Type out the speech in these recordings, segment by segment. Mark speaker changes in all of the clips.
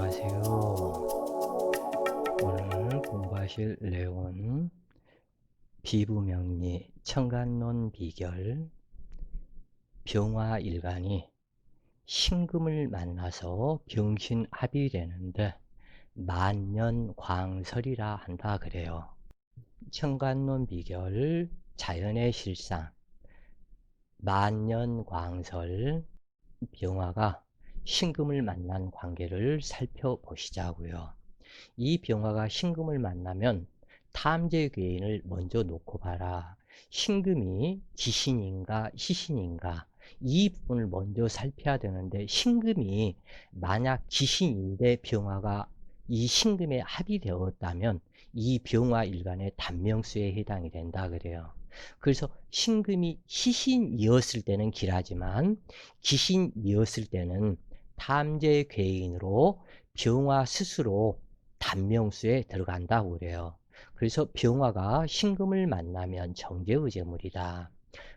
Speaker 1: 안녕하세요. 오늘 공부하실 내용은 비부명리 청간론 비결 병화 일간이 신금을 만나서 병신합이 되는데 만년 광설이라 한다 그래요. 청간론 비결 자연의 실상 만년 광설 병화가 신금을 만난 관계를 살펴보시자고요. 이 병화가 신금을 만나면 탐재 괴인을 먼저 놓고 봐라. 신금이 지신인가 시신인가 이 부분을 먼저 살펴야 되는데 신금이 만약 지신인데 병화가 이 신금에 합이 되었다면 이 병화 일간의 단명수에 해당이 된다 그래요. 그래서 신금이 시신이었을 때는 길하지만 기신이었을 때는 탐재 괴인으로 병화 스스로 단명수에 들어간다고 그래요. 그래서 병화가 신금을 만나면 정제의제물이다.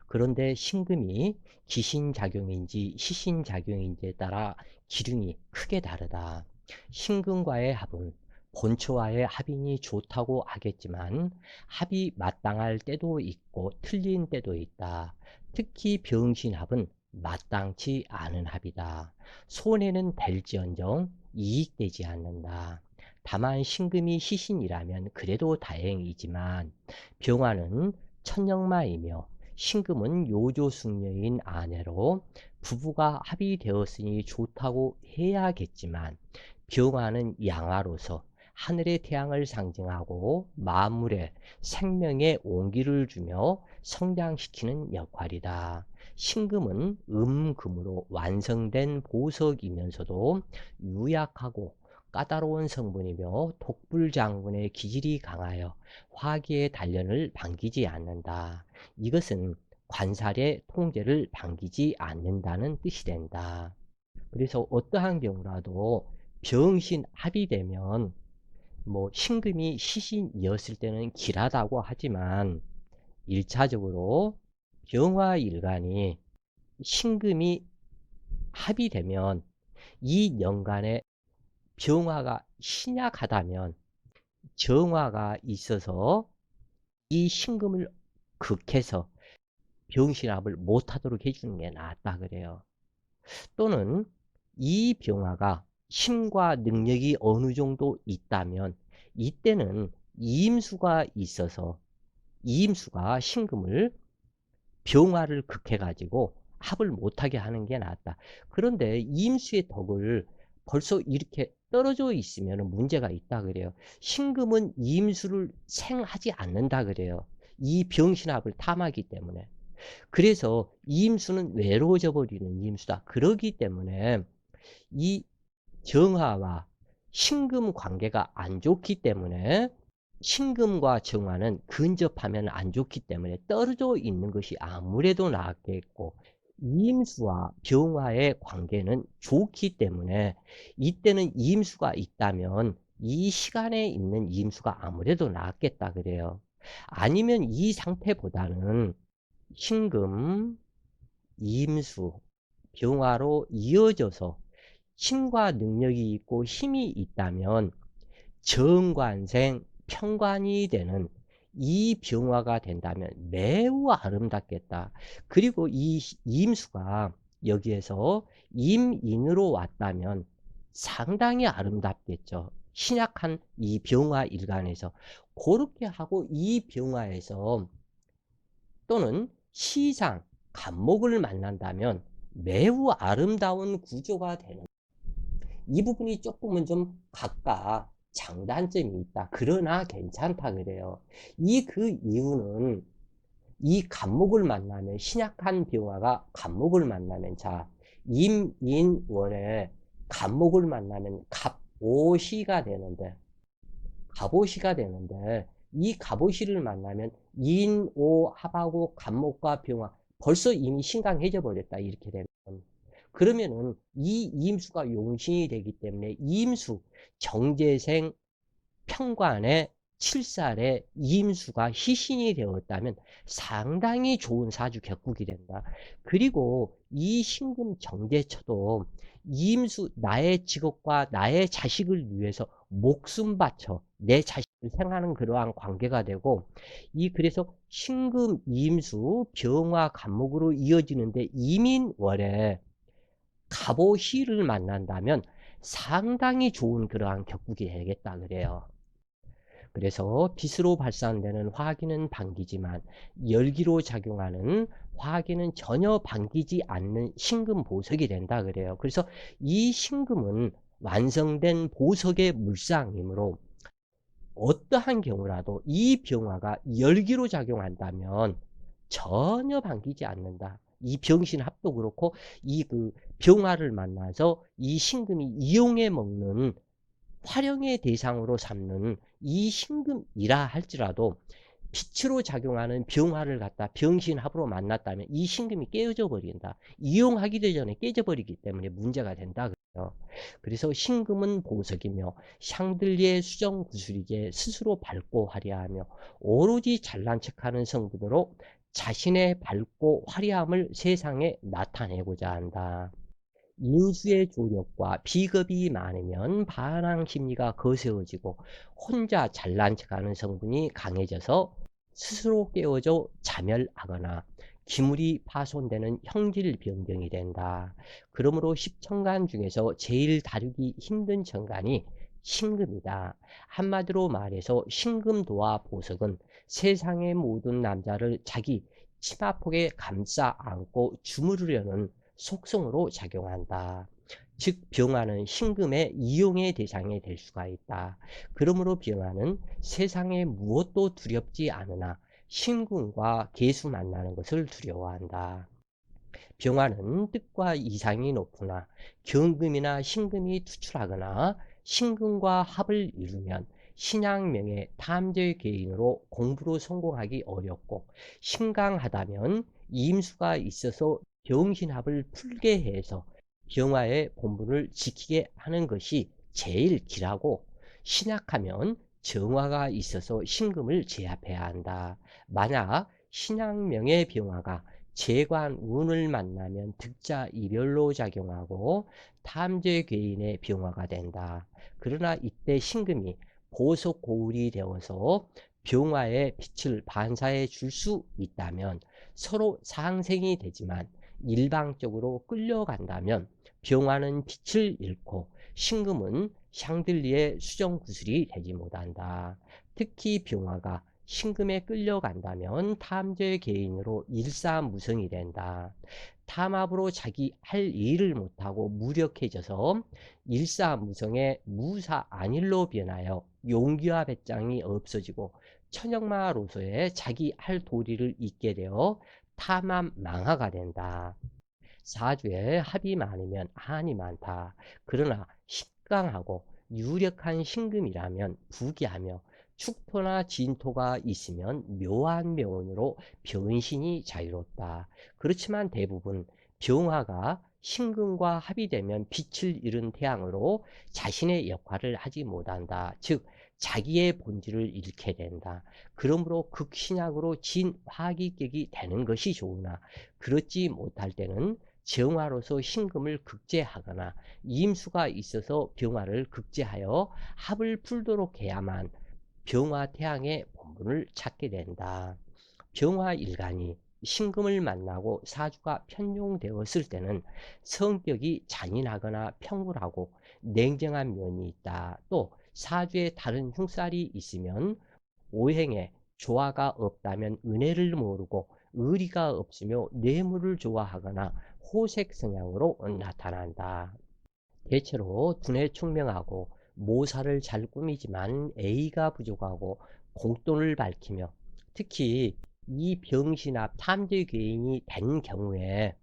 Speaker 1: 그런데 신금이 기신작용인지 시신작용인지에 따라 기능이 크게 다르다. 신금과의 합은 본초와의 합인이 좋다고 하겠지만 합이 마땅할 때도 있고 틀린 때도 있다. 특히 병신합은 마땅치 않은 합이다. 손해는 될지언정 이익되지 않는다. 다만 신금이 시신이라면 그래도 다행이지만 병화는 천령마이며 신금은 요조숙녀인 아내로 부부가 합의되었으니 좋다고 해야겠지만 병화는 양화로서 하늘의 태양을 상징하고 만물에 생명의 온기를 주며 성장시키는 역할이다. 신금은 음금으로 완성된 보석이면서도 유약하고 까다로운 성분이며 독불 장군의 기질이 강하여 화기의 단련을 반기지 않는다. 이것은 관살의 통제를 반기지 않는다는 뜻이 된다. 그래서 어떠한 경우라도 병신 합의되면 뭐 신금이 시신이었을 때는 길하다고 하지만 일차적으로 병화 일간이 신금이 합의되면 이 연간에 병화가 신약하다면 정화가 있어서 이 신금을 극해서 병신합을 못하도록 해주는 게 낫다 그래요. 또는 이 병화가 힘과 능력이 어느 정도 있다면 이때는 이임수가 있어서 이임수가 신금을 병화를 극해가지고 합을 못하게 하는 게 낫다. 그런데 이임수의 덕을 벌써 이렇게 떨어져 있으면 문제가 있다 그래요. 신금은 이임수를 생하지 않는다 그래요. 이 병신합을 탐하기 때문에. 그래서 이임수는 외로워져 버리는 이임수다. 그러기 때문에 이 정화와 신금 관계가 안 좋기 때문에 신금과 정화는 근접하면 안 좋기 때문에 떨어져 있는 것이 아무래도 낫겠고 이임수와 병화의 관계는 좋기 때문에 이때는 이임수가 있다면 이 시간에 있는 이임수가 아무래도 낫겠다 그래요. 아니면 이 상태보다는 신금, 이임수, 병화로 이어져서 힘과 능력이 있고 힘이 있다면 정관생, 평관이 되는 이 병화가 된다면 매우 아름답겠다. 그리고 이 임수가 여기에서 임인으로 왔다면 상당히 아름답겠죠. 신약한 이 병화 일간에서 그렇게 하고 이 병화에서 또는 시상, 간목을 만난다면 매우 아름다운 구조가 되는 이 부분이 조금은 좀 각각 장단점이 있다. 그러나 괜찮다 그래요. 이 그 이유는 이 간목을 만나면 신약한 병화가 간목을 만나면 자 임인원의 간목을 만나면 갑오시가 되는데 갑오시가 되는데 이 갑오시를 만나면 인오합하고 간목과 병화 벌써 이미 신강해져 버렸다 이렇게 되면 그러면은 이 임수가 용신이 되기 때문에 임수 정제생 평관의 7살에 임수가 희신이 되었다면 상당히 좋은 사주 격국이 된다. 그리고 이 신금 정제처도 임수 나의 직업과 나의 자식을 위해서 목숨 바쳐 내 자식을 생하는 그러한 관계가 되고 이 그래서 신금 임수 병화 간목으로 이어지는데 이민월에 갑오시를 만난다면 상당히 좋은 그러한 격국이 되겠다 그래요. 그래서 빛으로 발산되는 화기는 반기지만 열기로 작용하는 화기는 전혀 반기지 않는 신금 보석이 된다 그래요. 그래서 이 신금은 완성된 보석의 물상이므로 어떠한 경우라도 이 병화가 열기로 작용한다면 전혀 반기지 않는다. 이 병신 합도 그렇고 이 그 병화를 만나서 이 신금이 이용해 먹는 활용의 대상으로 삼는 이 신금이라 할지라도 빛으로 작용하는 병화를 갖다 병신합으로 만났다면 이 신금이 깨어져 버린다. 이용하기도 전에 깨져 버리기 때문에 문제가 된다. 그래서 신금은 보석이며 샹들리의 수정 구슬이게 스스로 밝고 화려하며 오로지 잘난 척하는 성분으로 자신의 밝고 화려함을 세상에 나타내고자 한다. 인수의 조력과 비겁이 많으면 반항 심리가 거세어지고 혼자 잘난 척하는 성분이 강해져서 스스로 깨어져 자멸하거나 기물이 파손되는 형질 변경이 된다. 그러므로 십천간 중에서 제일 다루기 힘든 천간이 신금이다. 한마디로 말해서 신금도와 보석은 세상의 모든 남자를 자기 치마폭에 감싸 안고 주무르려는 속성으로 작용한다. 즉 병화는 신금의 이용의 대상이 될 수가 있다. 그러므로 병화는 세상에 무엇도 두렵지 않으나 신금과 개수 만나는 것을 두려워한다. 병화는 뜻과 이상이 높으나 경금이나 신금이 투출하거나 신금과 합을 이루면 신양명의 탐제 개인으로 공부로 성공하기 어렵고 신강하다면 임수가 있어서 병신합을 풀게 해서 병화의 본분을 지키게 하는 것이 제일 길하고 신약하면 정화가 있어서 신금을 제압해야 한다. 만약 신약명의 병화가 재관 운을 만나면 득자 이별로 작용하고 탐제 괴인의 병화가 된다. 그러나 이때 신금이 보석 고울이 되어서 병화의 빛을 반사해 줄 수 있다면 서로 상생이 되지만 일방적으로 끌려간다면 병화는 빛을 잃고 신금은 샹들리의 수정 구슬이 되지 못한다. 특히 병화가 신금에 끌려간다면 탐제 개인으로 일사무성이 된다. 탐압으로 자기 할 일을 못하고 무력해져서 일사무성의 무사 안일로 변하여 용기와 배짱이 없어지고 천역마로서의 자기 할 도리를 잊게 되어 탐함 망하가 된다. 사주에 합이 많으면 한이 많다. 그러나 식강하고 유력한 신금이라면 부기하며 축토나 진토가 있으면 묘한 명운으로 변신이 자유롭다. 그렇지만 대부분 병화가 신금과 합의되면 빛을 잃은 태양으로 자신의 역할을 하지 못한다. 즉 자기의 본질을 잃게 된다. 그러므로 극신약으로 진화기격이 되는 것이 좋으나 그렇지 못할 때는 정화로서 신금을 극제하거나 임수가 있어서 병화를 극제하여 합을 풀도록 해야만 병화 태양의 본분을 찾게 된다. 병화 일간이 신금을 만나고 사주가 편용되었을 때는 성격이 잔인하거나 평물하고 냉정한 면이 있다. 또 사주에 다른 흉살이 있으면 오행에 조화가 없다면 은혜를 모르고 의리가 없으며 뇌물을 좋아하거나 호색 성향으로 나타난다. 대체로 두뇌 총명하고 모사를 잘 꾸미지만 A가 부족하고 공돈을 밝히며 특히 이 병신합 탐제 괴인이 된 경우에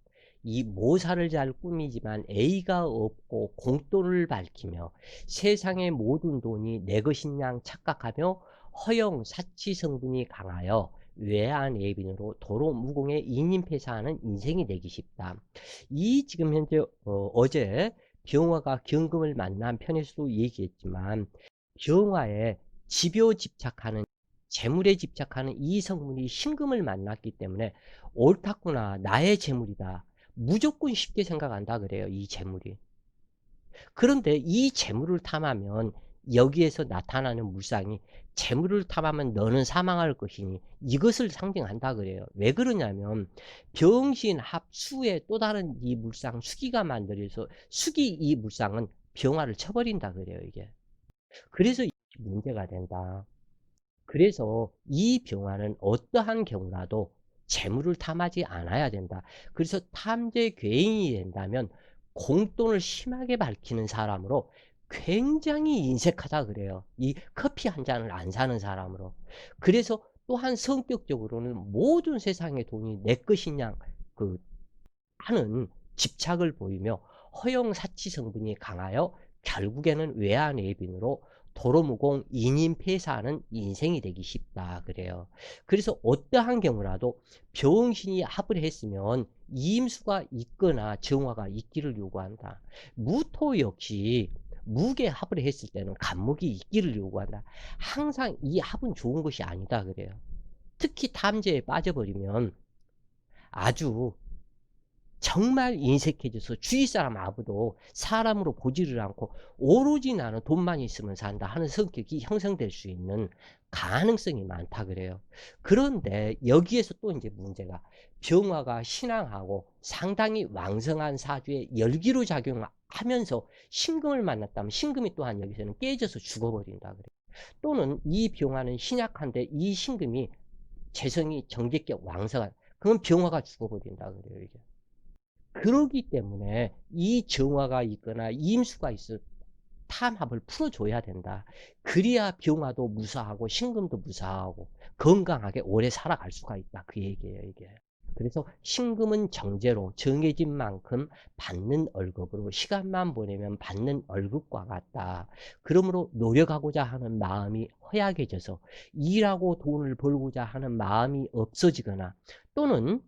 Speaker 1: 이 모사를 잘 꾸미지만 A가 없고 공돈을 밝히며 세상의 모든 돈이 내 것인 양 착각하며 허영 사치 성분이 강하여 외한 예빈으로 도로 무공에 인임폐사하는 인생이 되기 쉽다. 이 지금 현재 어, 제 병화가 경금을 만난 편에서도 얘기했지만 병화에 집요 집착하는 재물에 집착하는 이 성분이 신금을 만났기 때문에 옳았구나 나의 재물이다 무조건 쉽게 생각한다 그래요 이 재물이 그런데 이 재물을 탐하면 여기에서 나타나는 물상이 재물을 탐하면 너는 사망할 것이니 이것을 상징한다 그래요. 왜 그러냐면 병신 합수의 또 다른 이 물상 수기가 만들어서 수기 이 물상은 병화를 쳐버린다 그래요 이게. 그래서 문제가 된다. 그래서 이 병화는 어떠한 경우라도 재물을 탐하지 않아야 된다. 그래서 탐재 괴인이 된다면 공돈을 심하게 밝히는 사람으로 굉장히 인색하다 그래요. 이 커피 한 잔을 안 사는 사람으로. 그래서 또한 성격적으로는 모든 세상의 돈이 내 것이냐 그 하는 집착을 보이며 허용사치 성분이 강하여 결국에는 외환 외빈으로 도로무공 인인 폐사하는 인생이 되기 쉽다 그래요. 그래서 어떠한 경우라도 병신이 합을 했으면 이임수가 있거나 정화가 있기를 요구한다. 무토 역시 무게 합을 했을 때는 간목이 있기를 요구한다. 항상 이 합은 좋은 것이 아니다 그래요. 특히 탐재에 빠져버리면 아주 정말 인색해져서 주위 사람 아무도 사람으로 보지를 않고 오로지 나는 돈만 있으면 산다 하는 성격이 형성될 수 있는 가능성이 많다 그래요. 그런데 여기에서 또 이제 문제가 병화가 신앙하고 상당히 왕성한 사주에 열기로 작용하면서 신금을 만났다면 신금이 또한 여기서는 깨져서 죽어버린다 그래요. 또는 이 병화는 신약한데 이 신금이 재성이 정제격 왕성한 그건 병화가 죽어버린다 그래요. 이게. 그러기 때문에 이 정화가 있거나 임수가 있어 탐합을 풀어줘야 된다. 그래야 병화도 무사하고 신금도 무사하고 건강하게 오래 살아갈 수가 있다. 그 얘기예요, 이게. 그래서 신금은 정제로 정해진 만큼 받는 월급으로 시간만 보내면 받는 월급과 같다. 그러므로 노력하고자 하는 마음이 허약해져서 일하고 돈을 벌고자 하는 마음이 없어지거나 또는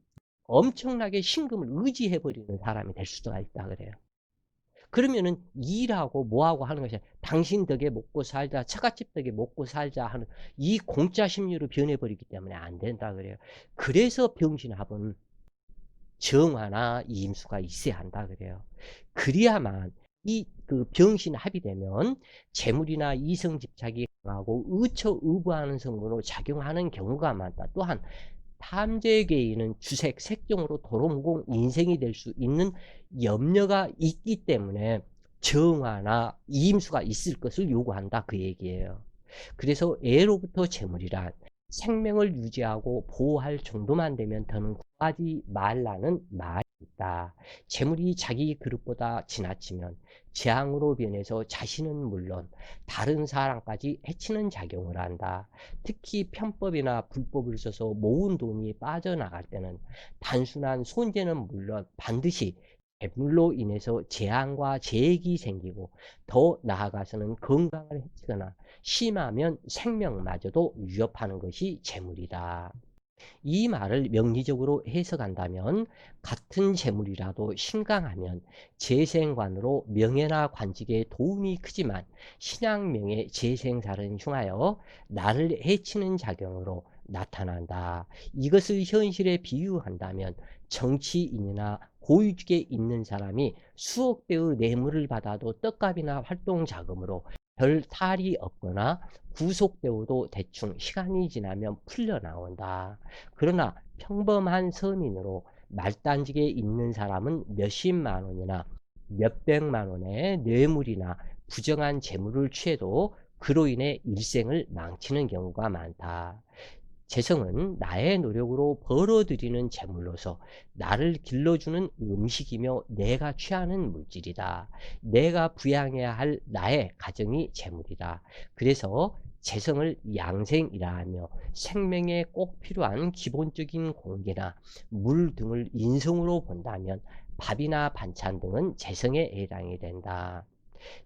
Speaker 1: 엄청나게 신금을 의지해버리는 사람이 될 수가 있다 그래요. 그러면은 일하고 뭐하고 하는 것이 당신 덕에 먹고 살자, 처갓집 덕에 먹고 살자 하는 이 공짜 심리로 변해버리기 때문에 안 된다 그래요. 그래서 병신합은 정화나 임수가 있어야 한다 그래요. 그래야만 이 그 병신 합이 되면 재물이나 이성 집착이 강하고 의처 의부하는 성분으로 작용하는 경우가 많다. 또한 탐재계인은 주색, 색종으로 도로무공 인생이 될 수 있는 염려가 있기 때문에 정화나 이임수가 있을 것을 요구한다 그 얘기예요. 그래서 애로부터 재물이란 생명을 유지하고 보호할 정도만 되면 더는 구하지 말라는 말이 있다. 재물이 자기 그릇보다 지나치면 재앙으로 변해서 자신은 물론 다른 사람까지 해치는 작용을 한다. 특히 편법이나 불법을 써서 모은 돈이 빠져나갈 때는 단순한 손재는 물론 반드시 재물로 인해서 재앙과 재액이 생기고 더 나아가서는 건강을 해치거나 심하면 생명마저도 위협하는 것이 재물이다. 이 말을 명리적으로 해석한다면 같은 재물이라도 신강하면 재생관으로 명예나 관직에 도움이 크지만 신앙명의 재생살은 흉하여 나를 해치는 작용으로 나타난다. 이것을 현실에 비유한다면 정치인이나 고위직에 있는 사람이 수억 배의 뇌물을 받아도 떡값이나 활동 자금으로 별 탈이 없거나 구속되어도 대충 시간이 지나면 풀려나온다. 그러나 평범한 서민으로 말단직에 있는 사람은 몇십만 원이나 몇백만 원의 뇌물이나 부정한 재물을 취해도 그로 인해 일생을 망치는 경우가 많다. 재성은 나의 노력으로 벌어들이는 재물로서 나를 길러주는 음식이며 내가 취하는 물질이다. 내가 부양해야 할 나의 가정이 재물이다. 그래서 재성을 양생이라 하며 생명에 꼭 필요한 기본적인 공기나 물 등을 인성으로 본다면 밥이나 반찬 등은 재성에 해당이 된다.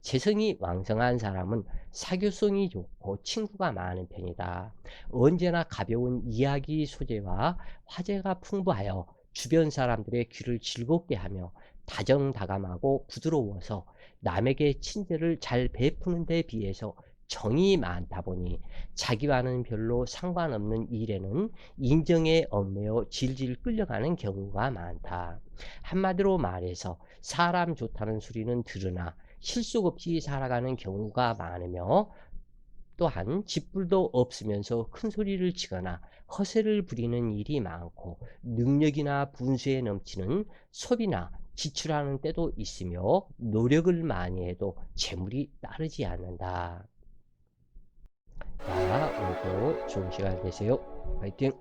Speaker 1: 재성이 왕성한 사람은 사교성이 좋고 친구가 많은 편이다. 언제나 가벼운 이야기 소재와 화제가 풍부하여 주변 사람들의 귀를 즐겁게 하며 다정다감하고 부드러워서 남에게 친절을 잘 베푸는 데 비해서 정이 많다 보니 자기와는 별로 상관없는 일에는 인정에 얽매여 질질 끌려가는 경우가 많다. 한마디로 말해서 사람 좋다는 소리는 들으나 실속 없이 살아가는 경우가 많으며 또한 집불도 없으면서 큰 소리를 치거나 허세를 부리는 일이 많고 능력이나 분수에 넘치는 소비나 지출하는 때도 있으며 노력을 많이 해도 재물이 따르지 않는다. 자, 오늘도 좋은 시간 되세요. 화이팅!